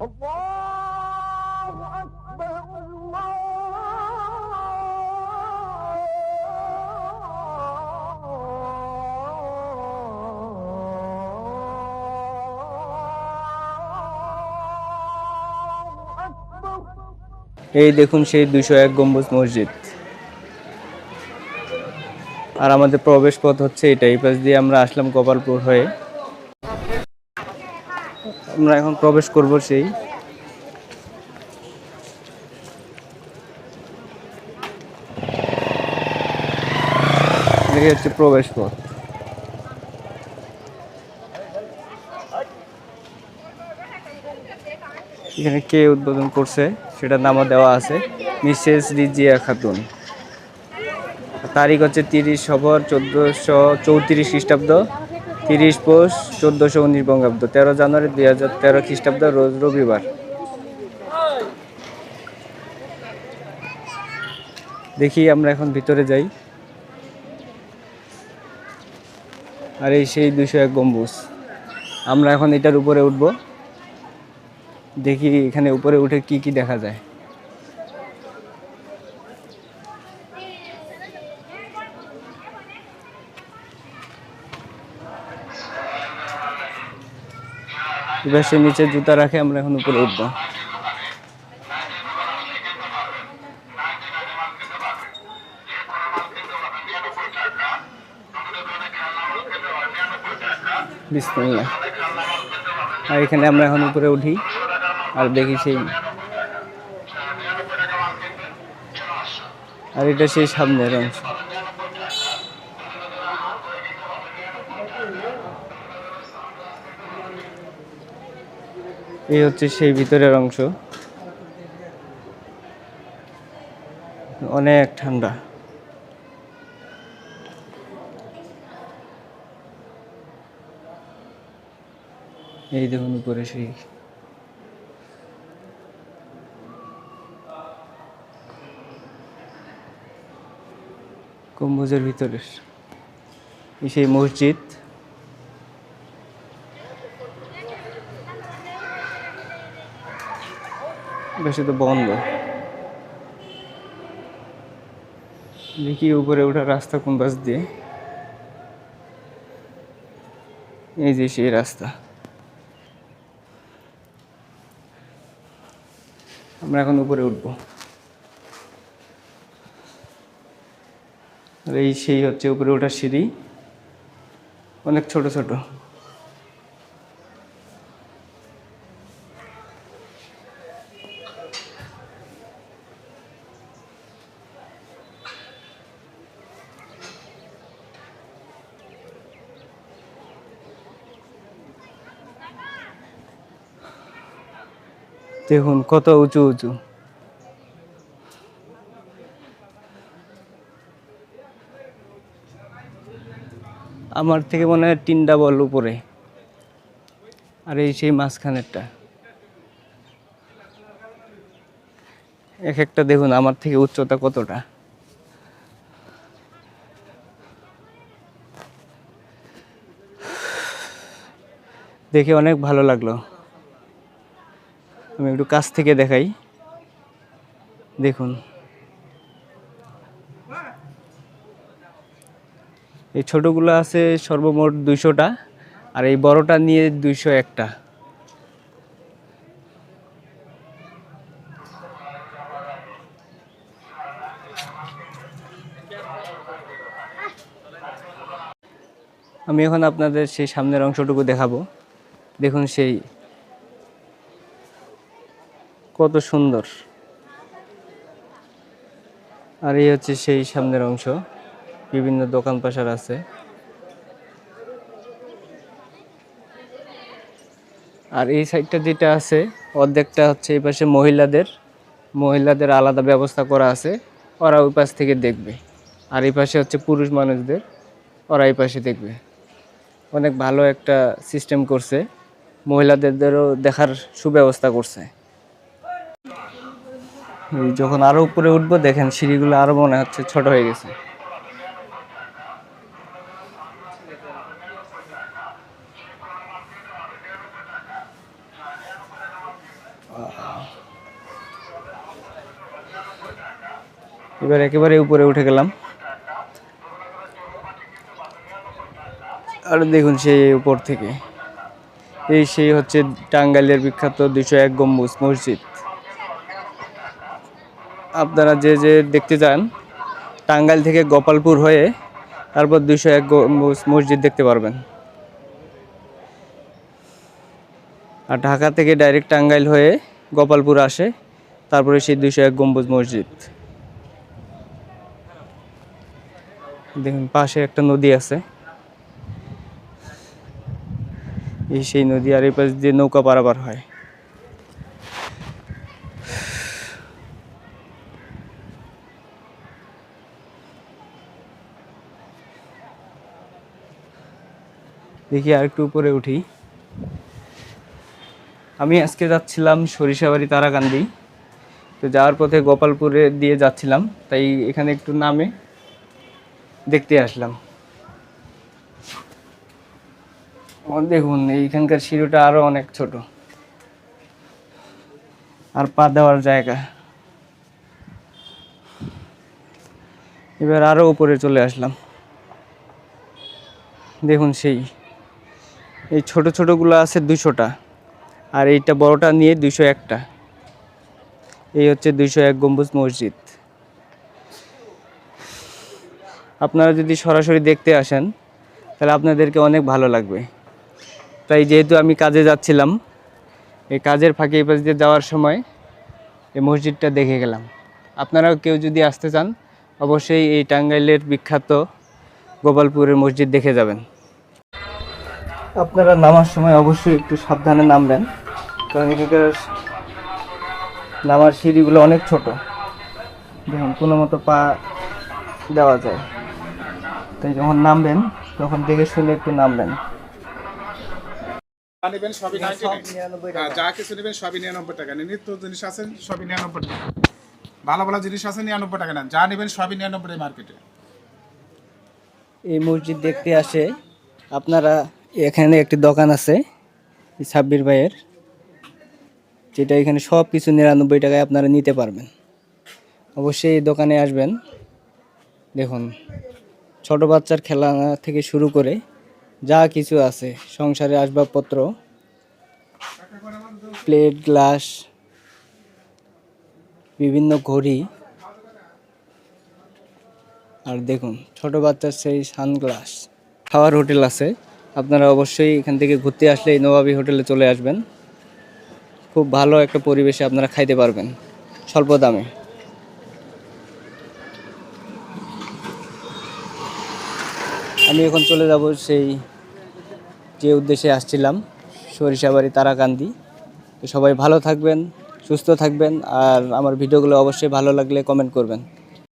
الله أكبر الله أكبر এই দেখুন সেই দুশো এক গম্বুজ মসজিদ আর আমাদের প্রবেশ পথ হচ্ছে এটা এই পাশ দিয়ে আমরা আসলাম গোপালপুর হয়ে আমরা এখন প্রবেশ করব সেই। হচ্ছে প্রবেশ পথ। এখানে কে উদ্বোধন করছে সেটা নামও দেওয়া আছে, মিসেস রিজিয়া খাতুন। তারিখ হচ্ছে তিরিশ সবর চোদ্দোশো চৌত্রিশ খ্রিস্টাব্দ। তিরিশ পৌষ, চোদ্দোশো উনিশ বঙ্গাব্দ, তেরো জানুয়ারি দুই হাজার তেরো খ্রিস্টাব্দ, রোজ রবিবার। দেখি আমরা এখন ভিতরে যাই। আর এই সেই দুশো এক গম্বুজ। আমরা এখন এটার উপরে উঠব। দেখি এখানে উপরে উঠে কি কি দেখা যায়। এবার সে নিচে জুতা রাখে, আমরা এখন উপরে উঠবো। আর এখানে আমরা এখন উপরে উঠি, আর দেখি সেই আর এটা সেই সামনের অংশ। এই হচ্ছে সেই ভিতরের অংশ। অনেক ঠান্ডা। এই দেখুন উপরে সেই। গম্বুজের ভিতরে সেই মসজিদ। বেশি তো বন্ধ। দেখি উপরে ওঠার রাস্তা কোন বাস দিয়ে। এই যে সেই রাস্তা। আমরা এখন উপরে উঠবো। এই সেই হচ্ছে উপরে ওঠার সিঁড়ি। অনেক ছোট ছোট। দেখুন, কত উঁচু উঁচু। আমার থেকে মনে হয় তিন ডাবল উপরে। আর এই সেই মাঝখানেরটা। এক একটা দেখুন, আমার থেকে উচ্চতা কতটা। দেখে অনেক ভালো লাগল। আমি একটু কাছ থেকে দেখাই। দেখুন। এই ছোটোগুলো আছে সর্বমোট দুইশোটা, আর এই বড়টা নিয়ে দুইশো একটা। আমি এখন আপনাদের সেই সামনের অংশটুকু দেখাবো। দেখুন সেই কত সুন্দর। আর এই হচ্ছে সেই সামনের অংশ। বিভিন্ন দোকান পাশার আছে। আর এই সাইডটা যেটা আছে, অর্ধেকটা হচ্ছে এই পাশে মহিলাদের। মহিলাদের আলাদা ব্যবস্থা করা আছে। ওরা ওই পাশ থেকে দেখবে। আর এই পাশে হচ্ছে পুরুষ মানুষদের। ওরা এই পাশে দেখবে। অনেক ভালো একটা সিস্টেম করছে। মহিলাদেরও দেখার সুব্যবস্থা করছে। যখন আরও উপরে উঠবো, দেখেন সিঁড়িগুলো আরও মনে হচ্ছে ছোট হয়ে গেছে। এবার একেবারে উপরে উঠে গেলাম। আর দেখুন সেই উপর থেকে। এই সেই হচ্ছে টাঙ্গাইলের বিখ্যাত দুশো এক গম্বুজ মসজিদ। আপনারা যে যে দেখতে যান, টাঙ্গাইল থেকে গোপালপুর হয়ে তারপর দুশো এক মসজিদ দেখতে পারবেন। আর ঢাকা থেকে ডাইরেক্ট টাঙ্গাইল হয়ে গোপালপুর আসে, তারপরে সেই দুশো এক গম্বুজ মসজিদ। দেখুন, পাশে একটা নদী আছে। এই সেই নদী আর এই পাশ দিয়ে নৌকা পারাপার হয়। দেখি আর একটু উপরে উঠি। আমি আজকে যাচ্ছিলাম সরিষাবাড়ি তারাকান্দি। তো যাওয়ার পথে গোপালপুরে দিয়ে যাচ্ছিলাম, তাই এখানে একটু নামে দেখতে আসলাম। দেখুন, এইখানকার সিঁড়িটা আরও অনেক ছোট। আর পা দেওয়ার জায়গা। এবার আরও উপরে চলে আসলাম। দেখুন সেই। এই ছোট ছোটগুলো আছে দুশোটা আর এইটা বড়টা নিয়ে দুশো একটা। এই হচ্ছে দুশো এক গম্বুজ মসজিদ। আপনারা যদি সরাসরি দেখতে আসেন, তাহলে আপনাদেরকে অনেক ভালো লাগবে। তাই যেহেতু আমি কাজে যাচ্ছিলাম, এই কাজের ফাঁকে এই যাওয়ার সময় এই মসজিদটা দেখে গেলাম। আপনারাও কেউ যদি আসতে চান, অবশ্যই এই টাঙ্গাইলের বিখ্যাত গোপালপুরের মসজিদ দেখে যাবেন। আপনারা নামার সময় অবশ্যই একটু সাবধানে নামবেন। কারণ এখানকার নামার সিঁড়িগুলো অনেক ছোট। দেখুন কোনো মতো পা দেওয়া যায়। তাই যখন নামবেন তখন দেখে শুনে একটু নামবেন। যা নেবেন সবই হ্যাঁ যা কিছু নেবেন সবই নিরানব্বই টাকা। নিত্য জিনিস আছে সবই নিরানব্বই টাকা। ভালো ভালো জিনিস আছে নিরানব্বই টাকা নেন। যা নেবেন সবই নিরানব্বই মার্কেটে। এই মসজিদ দেখতে আসে আপনারা এখানে একটি দোকান আছে সাব্বির ভাইয়ের, যেটা এখানে সব কিছু নিরানব্বই টাকায় আপনারা নিতে পারবেন। অবশ্যই এই দোকানে আসবেন। দেখুন, ছোট বাচ্চার খেলনা থেকে শুরু করে যা কিছু আছে, সংসারে আসবাবপত্র, প্লেট, গ্লাস, বিভিন্ন ঘড়ি, আর দেখুন, ছোট বাচ্চার সেই সানগ্লাস। খাওয়ার হোটেল আছে। আপনারা অবশ্যই এখান থেকে ঘুরতে আসলে এই নবাবী হোটেলে চলে আসবেন। খুব ভালো একটা পরিবেশে আপনারা খাইতে পারবেন, স্বল্প দামে। আমি এখন চলে যাব সেই যে উদ্দেশ্যে আসছিলাম, সরিষাবাড়ি তারাকান্দি। তো সবাই ভালো থাকবেন, সুস্থ থাকবেন, আর আমার ভিডিওগুলো অবশ্যই ভালো লাগলে কমেন্ট করবেন।